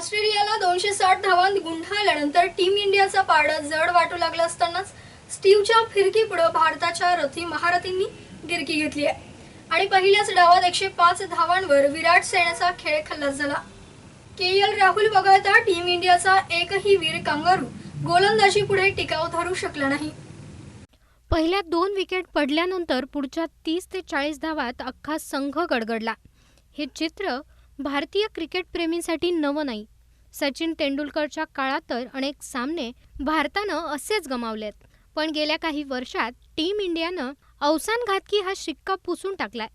ऑस्ट्रेलियाला दोनशे साठ धावांत गुंडाळल्यानंतर टीम इंडियाचा पारडा जड वाटू लागला असतानाच स्टीव्हच्या फिरकीपुढे भारताच्या रथी महारथींनी गिरकी घेतली आहे. आणि पहिल्याच डावात एकशे पाच धावांवर विराट सेनेचा खेळ खल्लास झाला. के एल राहुल वगळता टीम इंडियाचा एकही वीर कांगारू गोलंदाजी पुढे टिकाव धरू शकला नाही. पहिल्या दोन विकेट पडल्यानंतर पुढच्या तीस ते चाळीस धावात अख्खा संघ गडगडला. हे चित्र भारतीय क्रिकेटप्रेमींसाठी नवं नाही. सचिन तेंडुलकरच्या काळात तर अनेक सामने भारतानं असेच गमावलेत. पण गेल्या काही वर्षात टीम इंडियानं अवसान घातकी हा शिक्का पुसून टाकलाय.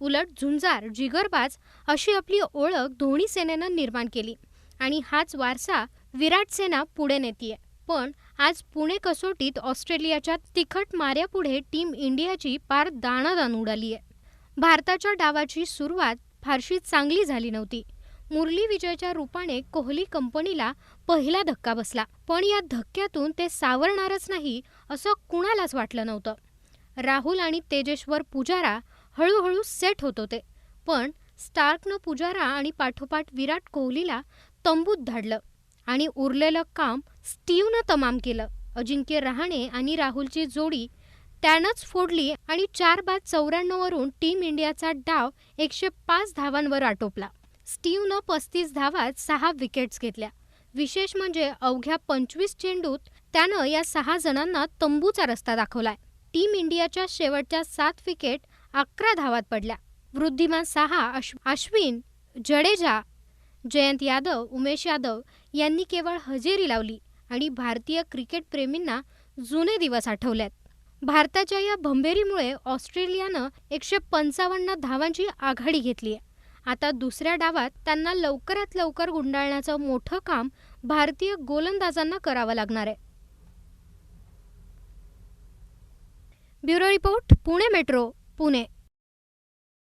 उलट झुंजार जिगरबाज अशी आपली ओळख धोनी सेनेनं निर्माण केली आणि हाच वारसा विराट सेना पुढे नेतीये. पण आज पुणे कसोटीत ऑस्ट्रेलियाच्या तिखट माऱ्यापुढे टीम इंडियाची पार दाणादाण उडाली आहे भारताच्या डावाची सुरुवात फारशी चांगली झाली नव्हती. मुरली विजयच्या रूपाने कोहली कंपनीला पहिला धक्का बसला. पण या धक्क्यातून ते सावरणारच नाही असं कुणालाच वाटलं नव्हतं. राहुल आणि तेजेश्वर पुजारा हळूहळू सेट होत होते. पण स्टार्कनं पुजारा आणि पाठोपाठ विराट कोहलीला तंबूत धाडलं आणि उरलेलं काम स्टीव्हनं तमाम केलं. अजिंक्य रहाणे आणि राहुलची जोडी त्यानंच फोडली आणि चार बाद चौऱ्याण्णववरून टीम इंडियाचा डाव एकशे पाच धावांवर आटोपला. स्टीव्हनं पस्तीस धावात सहा विकेट्स घेतल्या. विशेष म्हणजे अवघ्या पंचवीस चेंडूत त्यानं या सहा जणांना तंबूचा रस्ता दाखवलाय. टीम इंडियाच्या शेवटच्या सात विकेट अकरा धावात पडल्या. वृद्धिमान सहा अश्व अश्विन जडेजा जयंत यादव उमेश यादव यांनी केवळ हजेरी लावली आणि भारतीय क्रिकेटप्रेमींना जुने दिवस आठवल्यात भारताच्या या भंभेरीमुळे ऑस्ट्रेलियानं एकशे पंचावन्न धावांची आघाडी घेतली आहे. आता दुसऱ्या डावात त्यांना लवकरात लवकर गुंडाळण्याचं मोठं काम भारतीय गोलंदाजांना करावं लागणार आहे. Bureau report Pune metro Pune.